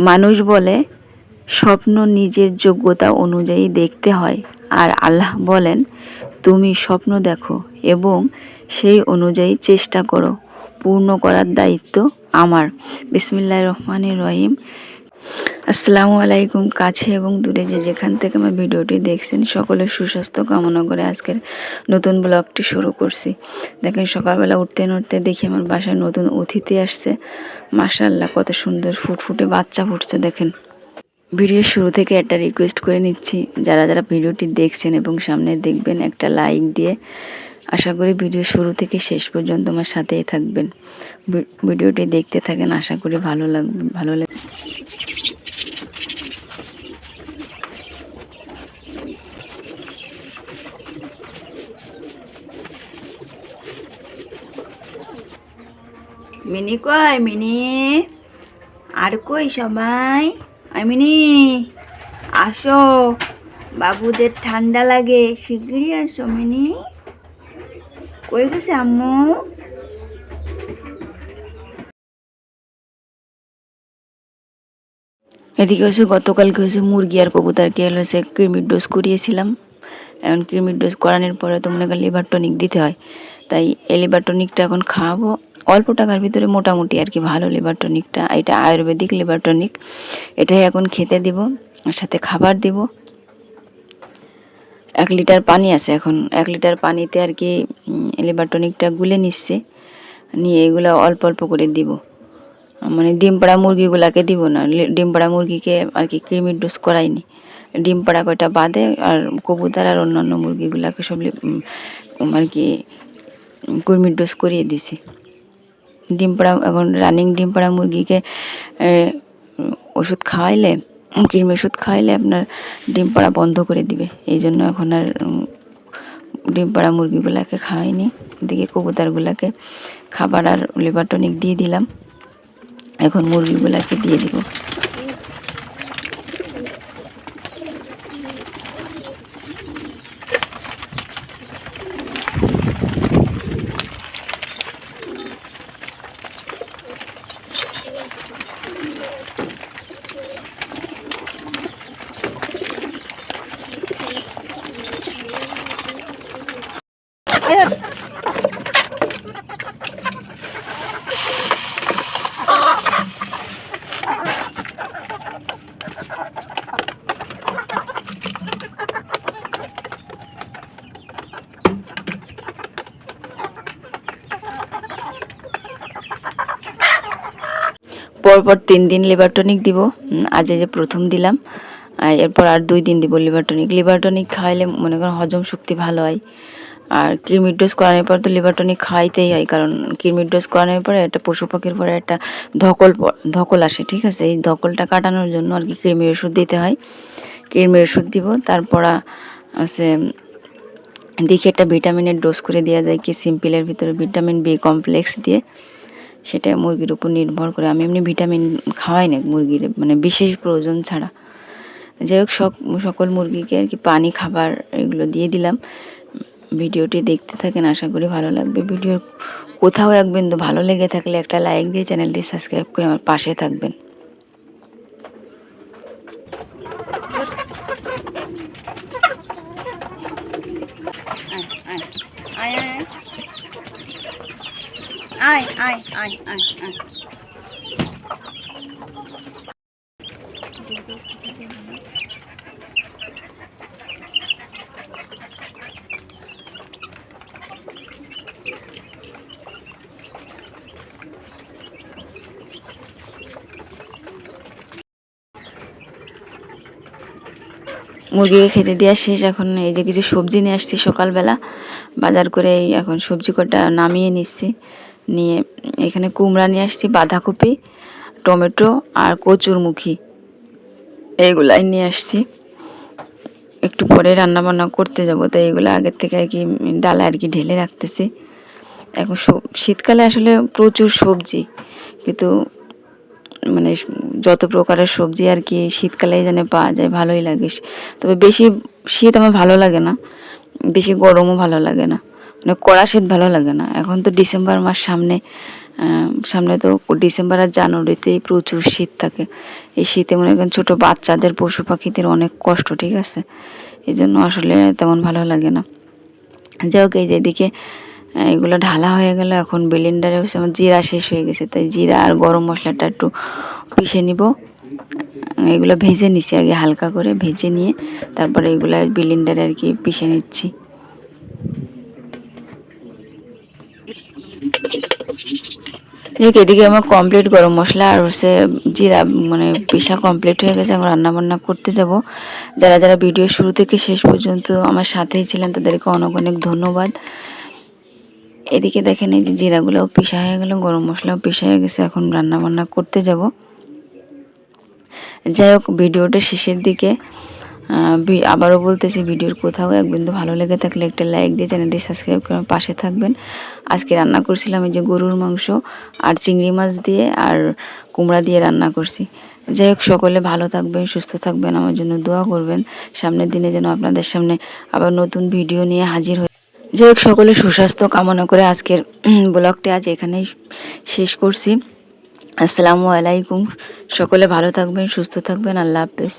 মানুষ বলে, স্বপ্ন নিজের যোগ্যতা অনুযায়ী দেখতে হয়। আর আল্লাহ বলেন, তুমি স্বপ্ন দেখো এবং সেই অনুযায়ী চেষ্টা করো। পূর্ণ করার দায়িত্ব আমার। বিসমিল্লাহ রহমানের রহিম। আসসালামু আলাইকুম কাছে এবং দূরে যে যেখান থেকে আমার ভিডিওটি দেখছেন, সকলের সুস্বাস্থ্য কামনা করে আজকের নতুন ব্লগটি শুরু করছি। দেখেন, সকালবেলা উঠতে উঠতে দেখি আমার বাসায় নতুন অতিথি আসছে। মাশাল্লাহ কত সুন্দর ফুটফুটে বাচ্চা ফুটছে, দেখেন। ভিডিওর শুরু থেকে একটা রিকোয়েস্ট করে নিচ্ছি, যারা যারা ভিডিওটি দেখছেন এবং সামনে দেখবেন একটা লাইক দিয়ে আশা করি ভিডিও শুরু থেকে শেষ পর্যন্ত আমার সাথেই থাকবেন। ভিডিওটি দেখতে থাকেন, আশা করি ভালো লাগবে ভালো লাগবে মিনি কই মিনি? আর কই সবাই? মিনি, আসো। বাবুদের ঠান্ডা লাগে, শিগগিরই আসো মিনি। কই গেছে আম্মু? এদিকে হয়েছে, গতকালকে হচ্ছে মুরগি আর কবুতরকে হয়েছে কৃমির ডোজ করিয়েছিলাম। এখন কৃমির ডোজ করানোর পরে তো মনে করেন লিভার টনিক দিতে হয়। তাই এই লিভার টনিকটা এখন খাওয়াবো। অল্প টাকার ভিতরে মোটামুটি আর কি ভালো লিভার টনিকটা এটা আয়ুর্বেদিক লিভার টনিক এটাই এখন খেতে দিব, আর সাথে খাবার দিব। এক লিটার পানি আছে এখন। এক লিটার পানিতে আর কি লিভার টনিকটা গুলে নিচ্ছে। নিয়ে এগুলো অল্প অল্প করে দিব। মানে ডিম পাড়া মুরগিগুলাকে দিব না। ডিম পাড়া মুরগিকে আর কি কৃমির ডোজ করাইনি। ডিম পাড়া কয়টা বাদে আর কবুতর আর অন্যান্য মুরগিগুলাকে সব আর কি কৃমির ডোজ করিয়ে দিছি। ডিম পাড়া, এখন রানিং ডিম পাড়া মুরগিকে ওষুধ খাওয়াইলে কৃমি ওষুধ খাওয়াইলে আপনার ডিম পাড়া বন্ধ করে দিবে। এই জন্য এখন আর ডিম পাড়া মুরগিগুলাকে খাওয়াইনি এদিকে কবুতারগুলাকে খাবার আর লিভার টনিক দিয়ে দিলাম। এখন মুরগিগুলাকে দিয়ে দিব। পরপর তিন দিন লিভার টনিক দিব। আজ যে প্রথম দিলাম। এরপর আর দুই দিন দিব লিভার টনিক লিভার টনিক খাইলে মনে করেন হজম শক্তি ভালো হয়। আর কৃমির ডোজ করানোর পর তো লিভার টনিক খাইতেই হয়, কারণ কৃমির ডোজ করানোর পরে একটা পশু পাখির পরে একটা ধকল ধকল আসে, ঠিক আছে? এই ধকলটা কাটানোর জন্য আর কি কৃমির ওষুধ দিতে হয়। কৃমির ওষুধ দিব, তারপর আছে, দেখি একটা ভিটামিনের ডোজ করে দেওয়া যায় কি সিম্পলের ভিতরে ভিটামিন বি কমপ্লেক্স দিয়ে। সেটা মুরগির উপর নির্ভর করে। আমি এমনি ভিটামিন খাওয়াই না মুরগির মানে বিশেষ প্রয়োজন ছাড়া। যাই হোক, সক- সকল মুরগিকে আর কি পানি, খাবার এগুলো দিয়ে দিলাম। ভিডিওটি দেখতে থাকেন, আশা করি ভালো লাগবে। ভিডিও কোথাও এক বিন্দু ভালো লেগে থাকলে একটা লাইক দিয়ে চ্যানেলটি সাবস্ক্রাইব করে আমার পাশে থাকবেন। আয় আয় আয় আয় আয় আয় আয়। মুরগিকে খেতে দেওয়া শেষ। এখন এই যে কিছু সবজি নিয়ে আসছি সকালবেলা। বাজার করে এখন সবজি কটা নামিয়ে নিচ্ছি। নিয়ে এখানে কুমড়া নিয়ে আসছি, বাঁধাকপি, টমেটো আর কচুরমুখী। এইগুলাই নিয়ে আসছি। একটু পরে রান্না বান্না করতে যাব তো এইগুলো আগের থেকে আর কি ডালা আর কি ঢেলে রাখতেছি। এখন শীতকালে আসলে প্রচুর সবজি। কিন্তু মানে যত প্রকারের সবজি আর কি শীতকালেই যেন পাওয়া যায় ভালোই লাগে। তবে বেশি শীত আমার ভালো লাগে না বেশি গরমও ভালো লাগে না। মানে কড়া শীত ভালো লাগে না। এখন তো ডিসেম্বর মাস সামনে সামনে তো ডিসেম্বর আর জানুয়ারিতেই প্রচুর শীত থাকে। এই শীতে মনে করেন ছোটো বাচ্চাদের পশু পাখিদের অনেক কষ্ট ঠিক আছে? এই জন্য আসলে তেমন ভালো লাগে না। যাই হোক এই যে এদিকে আহ, এগুলো ঢালা হয়ে গেল, এখন বিলিন্ডারে হচ্ছে আমার জিরা শেষ হয়ে গেছে, তাই জিরা আর গরম মশলাটা একটু পিষে নিব। এগুলো ভেজে নিছি আগে হালকা করে, ভেজে নিয়ে তারপরে এগুলো বিলিন্ডারে আর কি পিষে নিচ্ছি। এদিকে আমার কমপ্লিট গরম মশলা আর হচ্ছে জিরা মানে পিসা কমপ্লিট হয়ে গেছে, এখন রান্না বান্না করতে যাব। যারা যারা ভিডিও শুরু থেকে শেষ পর্যন্ত আমার সাথেই ছিলেন, তাদেরকে অনেক অনেক ধন্যবাদ। এদিকে দেখেন এই যে জিরাগুলোও পিসা হয়ে গেল, গরম মশলাও পিসা হয়ে গেছে, এখন রান্না বান্না করতে যাব। যাই হোক, ভিডিওটা শেষের দিকে আবারও বলতেছি ভিডিওর কোথাও এক বিন্দু ভালো লেগে থাকলে একটা লাইক দিয়ে চ্যানেলটি সাবস্ক্রাইব করে পাশে থাকবেন। আজকে রান্না করছিলাম এই যে গরুর মাংস আর চিংড়ি মাছ দিয়ে আর কুমড়া দিয়ে রান্না করছি। যাই হোক, সকলে ভালো থাকবেন, সুস্থ থাকবেন, আমার জন্য দোয়া করবেন। সামনের দিনে যেন আপনাদের সামনে আবার নতুন ভিডিও নিয়ে হাজির যাই হোক, সকলে সুস্বাস্থ্য কামনা করে আজকের ব্লগটি আজ এখানেই শেষ করছি। আসসালামু আলাইকুম। সকলে ভালো থাকবেন, সুস্থ থাকবেন। আল্লাহ হাফেজ।